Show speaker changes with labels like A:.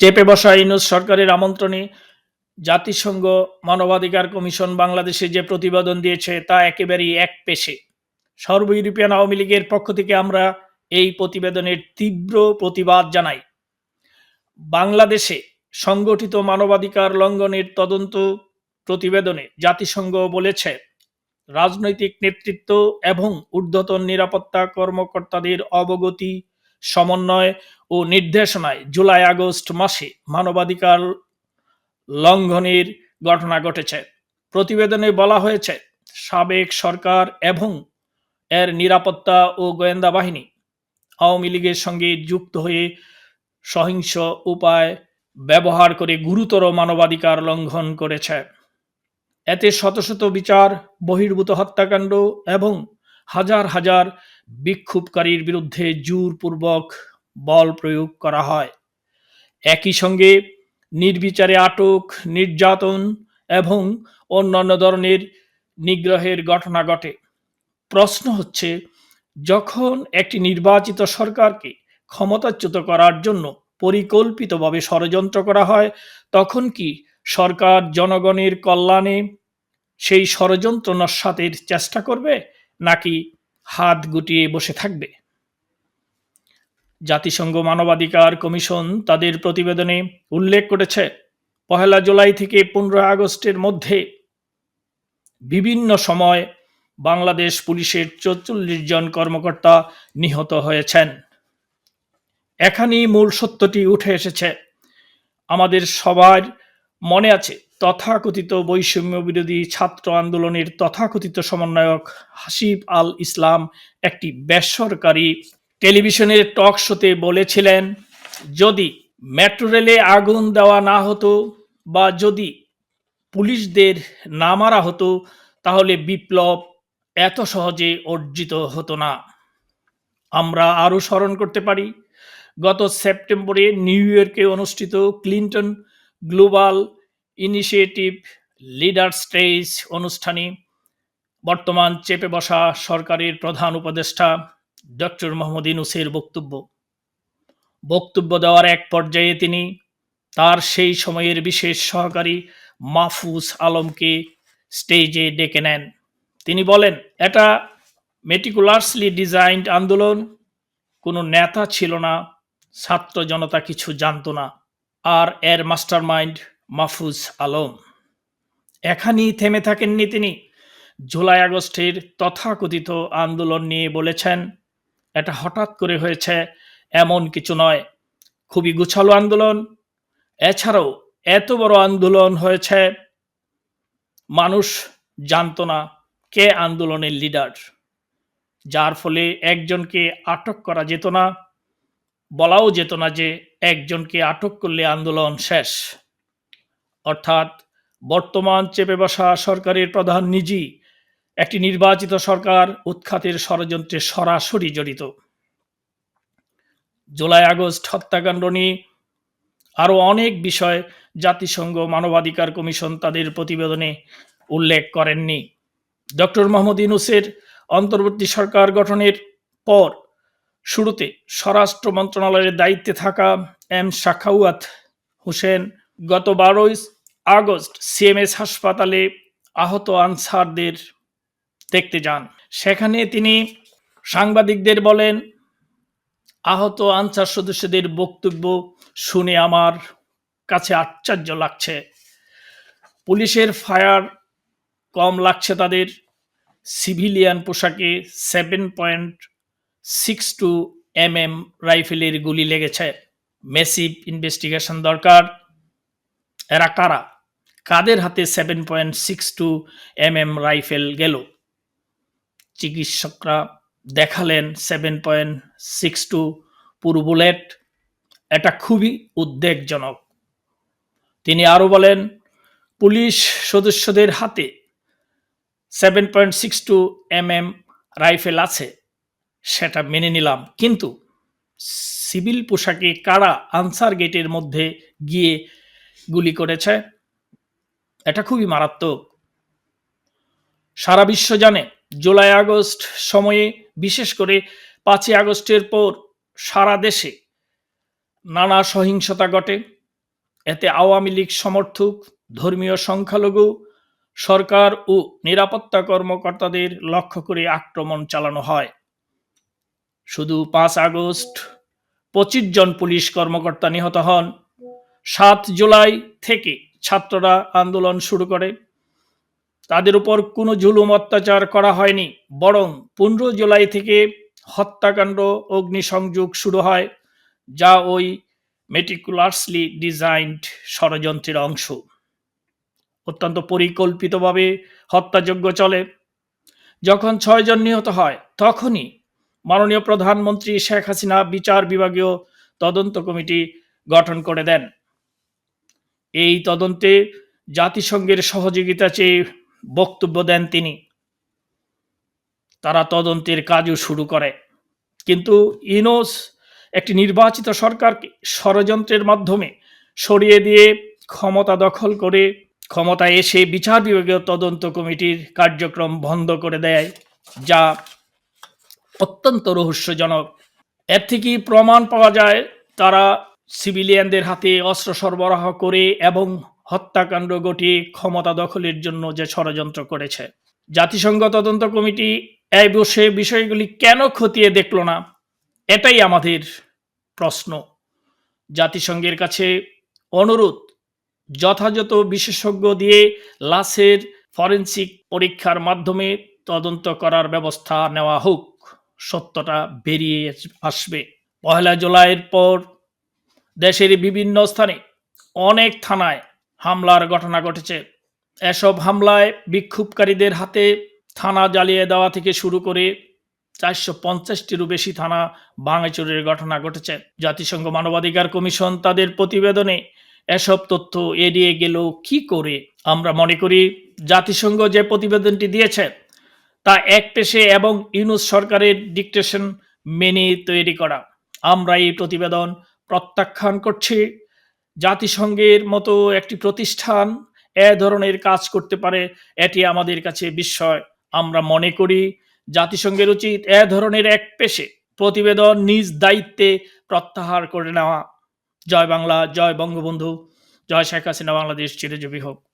A: চেপে বসা ইউনুস সরকারের আমন্ত্রণে জাতিসংঘ মানবাধিকার কমিশন বাংলাদেশে যে প্রতিবেদন দিয়েছে তা একেবারেই এক পেশে। সর্ব ইউরোপিয়ান আওয়ামী লীগের পক্ষ থেকে আমরা এই প্রতিবেদনের তীব্র প্রতিবাদ জানাই। বাংলাদেশে সংগঠিত মানবাধিকার লঙ্ঘনের তদন্ত প্রতিবেদনে জাতিসংঘ বলেছে, রাজনৈতিক নেতৃত্ব এবং ঊর্ধ্বতন নিরাপত্তা কর্মকর্তাদের অবগতি, সমন্বয় ও নির্দেশনায় জুলাই আগস্ট মাসে মানবাধিকার লঙ্ঘনের ঘটনা ঘটেছে। প্রতিবেদনে বলা হয়েছে, সাবেক সরকার এবং এর নিরাপত্তা ও গোয়েন্দা বাহিনী আওয়ামী লীগের সঙ্গে যুক্ত হয়ে সহিংস উপায় ব্যবহার করে গুরুতর মানবাধিকার লঙ্ঘন করেছে। এতে শত শত বিচার, বহির্ভূত হত্যাকাণ্ড এবং হাজার হাজার বিক্ষোভকারীর বিরুদ্ধে জোরপূর্বক বল প্রয়োগ করা হয়। একই সঙ্গে নির্বিচারে আটক, নির্যাতন এবং অন্যান্য ধরনের নিগ্রহের ঘটনা ঘটে। প্রশ্ন হচ্ছে, যখন একটি নির্বাচিত সরকারকে ক্ষমতাচ্যুত করার জন্য পরিকল্পিতভাবে ষড়যন্ত্র করা হয়, তখন কি সরকার জনগণের কল্যাণে সেই ষড়যন্ত্র নস্বাতের চেষ্টা করবে, নাকি হাত গুটিয়ে বসে থাকবে? জাতিসংঘ মানবাধিকার কমিশন তাদের প্রতিবেদনে উল্লেখ করেছে, পহেলা জুলাই থেকে পনেরো আগস্টের মধ্যে বিভিন্ন সময় বাংলাদেশ পুলিশের চৌচল্লিশ জন কর্মকর্তা নিহত হয়েছেন। এখানেই মূল সত্যটি উঠে এসেছে। আমাদের সবার মনে আছে, তথাকথিত বৈষম্য বিরোধী ছাত্র আন্দোলনের তথাকথিত সমন্বয়ক হাসিব আল ইসলাম একটি বেসরকারি টেলিভিশনের টক শোতে বলেছিলেন, যদি মেট্রো রেলে আগুন দেওয়া না হতো বা যদি পুলিশদের না মারা হতো, তাহলে বিপ্লব এত সহজে অর্জিত হতো না। আমরা আরও স্মরণ করতে পারি, গত সেপ্টেম্বরে নিউ ইয়র্কে অনুষ্ঠিত Clinton Global Initiative leader stage অনুষ্ঠানে বর্তমান চেপে বসা সরকারের প্রধান উপদেষ্টা ডক্টর মোহাম্মদ ইনুসের বক্তব্য। বক্তব্য দেওয়ার এক পর্যায়ে তিনি তার সেই সময়ের বিশেষ সহকারী মাহফুজ আলমকে স্টেজে ডেকে নেন। তিনি বলেন, এটা মেটিকুলার্সলি ডিজাইনড আন্দোলন, কোনো নেতা ছিল না, ছাত্র জনতা কিছু জানতো না, আর এর মাস্টারমাইন্ড মাহফুজ আলম। এখানেই থেমে থাকেননি তিনি। জুলাই আগস্টের তথাকথিত আন্দোলন নিয়ে বলেছেন এটা হঠাৎ করে হয়েছে এমন কিছু নয়। খুবই গুছালো আন্দোলন। এছাড়াও এত বড় আন্দোলন হয়েছে, মানুষ জানতো না কে আন্দোলনের লিডার যার ফলে একজনকে আটক করা যেত না, বলাও যেত না যে একজনকে আটক করলে আন্দোলন শেষ। অর্থাৎ বর্তমান চেপে বসা সরকারের প্রধান নিজেই একটি নির্বাচিত সরকার উৎখাতের ষড়যন্ত্রে সরাসরি জড়িত। জুলাই আগস্ট হত্যাকাণ্ড নিয়ে আরও অনেক বিষয় জাতিসংঘ মানবাধিকার কমিশন তাদের প্রতিবেদনে উল্লেখ করেননি। ডক্টর মোহাম্মদ ইউনুসের অন্তর্বর্তী সরকার গঠনের পর শুরুতে স্বরাষ্ট্র মন্ত্রণালয়ের দায়িত্বে থাকা এম শাখাউয়াত হোসেন গত বারোই আগস্ট সিএমএস হাসপাতালে আহত আনসারদের দেখতে যান। সেখানে তিনি সাংবাদিকদের বলেন, আহত আনসার সদস্যদের বক্তব্য শুনে আমার কাছে আশ্চর্য লাগছে। পুলিশের ফায়ার কম লাগছে তাদের। সিভিলিয়ান পোশাকে seven point six two M M রাইফেলের গুলি লেগেছে। মেসিভ ইনভেস্টিগেশন দরকার। এরা কারা? কাদের হাতে seven point six two M M rifle গেল? চিকিৎসকরা দেখালেন সেভেন পয়েন্ট সিক্স টু পুরো বুলেট এটা খুবই উদ্বেগজনক। তিনি আরও বলেন, পুলিশ সদস্যদের হাতে seven point six two M M rifle আছে, সেটা মেনে নিলাম। কিন্তু সিভিল পোশাকে কারা আনসার গেটের মধ্যে গিয়ে গুলি করেছে, এটা খুবই মারাত্মক। সারা বিশ্ব জানে জুলাই আগস্ট সময়ে, বিশেষ করে পাঁচই আগস্টের পর সারা দেশে নানা সহিংসতা ঘটে। এতে আওয়ামী লীগ সমর্থক, ধর্মীয় সংখ্যালঘু, সরকার ও নিরাপত্তা কর্মকর্তাদের লক্ষ্য করে আক্রমণ চালানো হয়। শুধু পাঁচ আগস্ট, পঁচিশ জন পুলিশ কর্মকর্তা নিহত হন। সাত জুলাই থেকে ছাত্ররা আন্দোলন শুরু করে। তাদের উপর কোনো জুলুম অত্যাচার করা হয়নি, বরং পনেরো জুলাই থেকে হত্যাকাণ্ড, অগ্নিসংযোগ শুরু হয়, যা ওই মেটিকুলাসলি ডিজাইনড ষড়যন্ত্রের অংশ। অত্যন্ত পরিকল্পিতভাবে হত্যাযজ্ঞ চলে। যখন ছয়জন নিহত হয়, তখনই মাননীয় প্রধানমন্ত্রী শেখ হাসিনা বিচার বিভাগীয় তদন্ত কমিটি গঠন করে দেন। এই তদন্তে জাতিসংঘের সহযোগিতা চেয়ে বক্তব্য দেন তিনি। তারা তদন্তের কাজও শুরু করে। কিন্তু ইনোস একটি নির্বাচিত সরকারকে ষড়যন্ত্রের মাধ্যমে সরিয়ে দিয়ে ক্ষমতা দখল করে ক্ষমতায় এসে বিচার বিভাগীয় তদন্ত কমিটির কার্যক্রম বন্ধ করে দেয়, যা অত্যন্ত রহস্যজনক। এর থেকে প্রমাণ পাওয়া যায়, তারা সিভিলিয়ানদের হাতে অস্ত্র সরবরাহ করে এবং হত্যাকাণ্ড ঘটিয়ে ক্ষমতা দখলের জন্য যে ষড়যন্ত্র করেছে। জাতিসংঘ তদন্ত কমিটি এই বসে বিষয়গুলি কেন খতিয়ে দেখল না? এটাই আমাদের প্রশ্ন। জাতিসংঘের কাছে অনুরোধ, যথাযথ বিশেষজ্ঞ দিয়ে লাশের ফরেন্সিক পরীক্ষার মাধ্যমে তদন্ত করার ব্যবস্থা নেওয়া হোক, সত্যটা বেরিয়ে আসবে। পহেলা জুলাইয়ের পর দেশের বিভিন্ন স্থানে অনেক থানায় হামলার ঘটনা ঘটেছে। এসব হামলায় বিক্ষোভকারীদের হাতে থানা জ্বালিয়ে দেওয়া থেকে শুরু করে চারশো পঞ্চাশটিরও বেশি থানা ভাঙচুরের ঘটনা ঘটেছে। জাতিসংঘ মানবাধিকার কমিশন তাদের প্রতিবেদনে এসব তথ্য এড়িয়ে গেল কি করে? আমরা মনে করি, জাতিসংঘ যে প্রতিবেদনটি দিয়েছে, তা এক পেশে এবং ইউনুস সরকারের ডিকটেশন মেনে তৈরি করা। আমরা এই প্রতিবেদন প্রত্যাখ্যান করছি জাতিসংঘের মতো একটি প্রতিষ্ঠান এ ধরনের কাজ করতে পারে, এটি আমাদের কাছে বিস্ময়। আমরা মনে করি জাতিসংঘের উচিত এ ধরনের এক পেশে প্রতিবেদন নিজ দায়িত্বে প্রত্যাহার করে নেওয়া। জয় বাংলা, জয় বঙ্গবন্ধু। জয় শেখ হাসিনা, বাংলাদেশ চিরজীবী হোক।